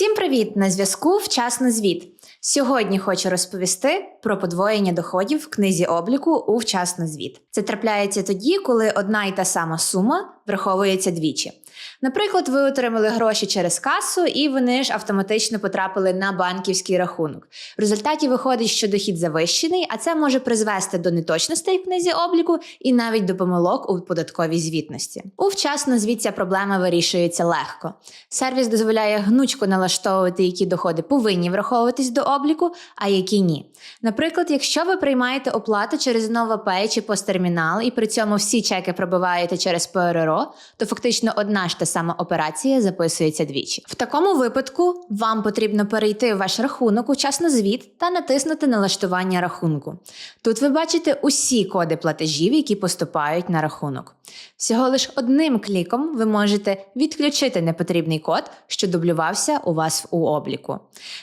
Всім привіт! На зв'язку вчасний звіт. Сьогодні хочу розповісти про подвоєння доходів в книзі обліку у вчасний звіт. Це трапляється тоді, коли одна і та сама сума враховується двічі. Наприклад, ви отримали гроші через касу, і вони ж автоматично потрапили на банківський рахунок. В результаті виходить, що дохід завищений, а це може призвести до неточностей в книзі обліку і навіть до помилок у податковій звітності. У вчасно звіт ця проблема вирішується легко. Сервіс дозволяє гнучко налаштовувати, які доходи повинні враховуватись до обліку, а які ні. Наприклад, якщо ви приймаєте оплату через NovaPay чи посттермінал, і при цьому всі чеки пробиваєте через ПРРО, то фактично одна ж та сама операція записується двічі. В такому випадку вам потрібно перейти в ваш рахунок у звіт та натиснути налаштування рахунку. Тут ви бачите усі коди платежів, які поступають на рахунок. Всього лиш одним кліком ви можете відключити непотрібний код, що дублювався у вас у обліку.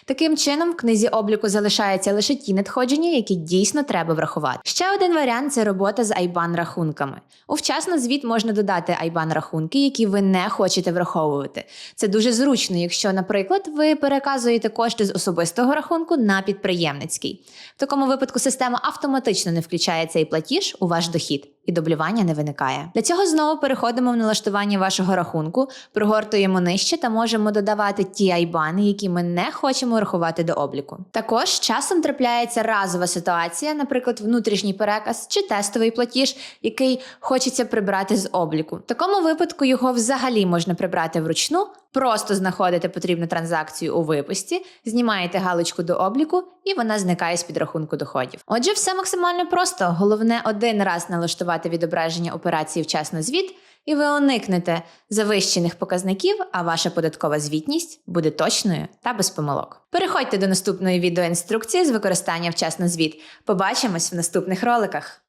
Таким чином, в книзі обліку залишаються лише ті надходження, які дійсно треба врахувати. Ще один варіант це робота з IBAN рахунками. У вчасно звіт можна додати IBAN рахунки, які ви не хочете враховувати. Це дуже зручно, якщо, наприклад, ви переказуєте кошти з особистого рахунку на підприємницький. В такому випадку система автоматично не включає цей платіж у ваш дохід. І дублювання не виникає. Для цього знову переходимо в налаштування вашого рахунку, прогортуємо нижче та можемо додавати ті айбани, які ми не хочемо рахувати до обліку. Також часом трапляється разова ситуація, наприклад, внутрішній переказ чи тестовий платіж, який хочеться прибрати з обліку. В такому випадку його взагалі можна прибрати вручну, просто знаходите потрібну транзакцію у випусті, знімаєте галочку до обліку, і вона зникає з підрахунку доходів. Отже, все максимально просто. Головне один раз налаштувати відображення операції вчасно звіт, і ви уникнете завищених показників, а ваша податкова звітність буде точною та без помилок. Переходьте до наступної відеоінструкції з використання вчасно звіт. Побачимось в наступних роликах.